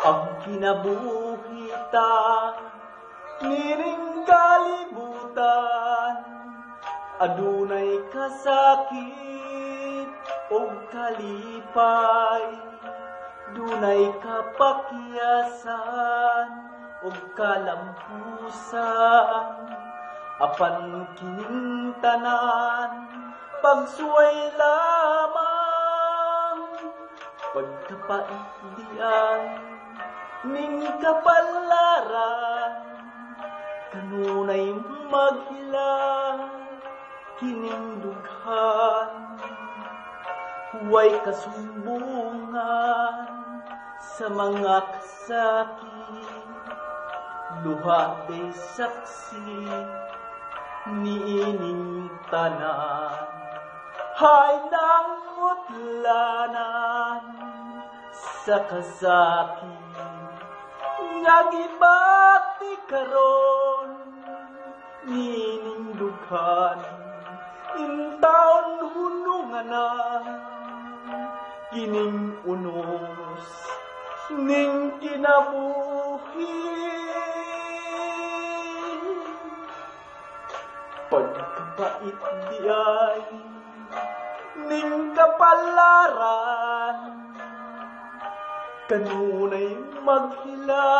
ang kinabuhitan niring kalibutan adunay kasakit o kalipay. Dunay kapakyasan o kalampusan. Apan kining tanan pagsuway lamang. Pagkapaigdian ning kapalaran kanunay maghila kining dughan huway kasumbungan sa mga kasakit luha kay saksi niining tanan hay nang mutlanan sa kasakit nga gibati karon nining dughan intaon hunungan na kining unos ning kinabuhi. Pagkapait diay ning kapalaran kanunay maghila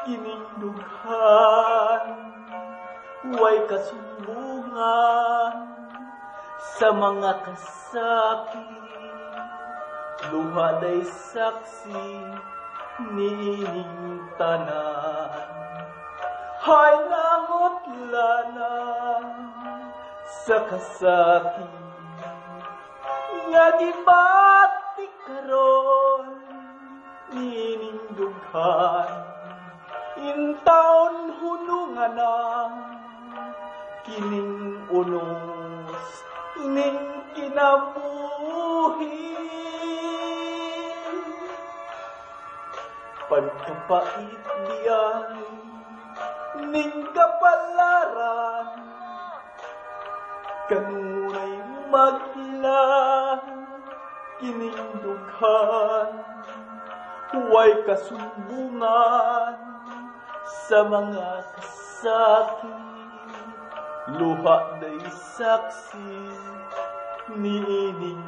kining dughan huway kasumbungan sa mga kasakit. Luhaday saksi nining tanan. Hay langot lana sa kasakit. Nga gibati karon nining dughan intaon hunungan na kining unos ning kinabuhi. Pagkapait diyan ning kapalaran kanunay magla kining dughan huway kasumbungan sa mga kasakit. Luha day saksi niining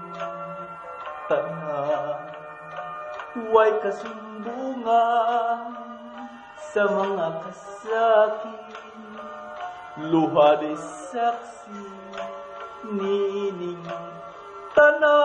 tanan huway kasumbungan sa mga kasakit. Luha day saksi niining tanan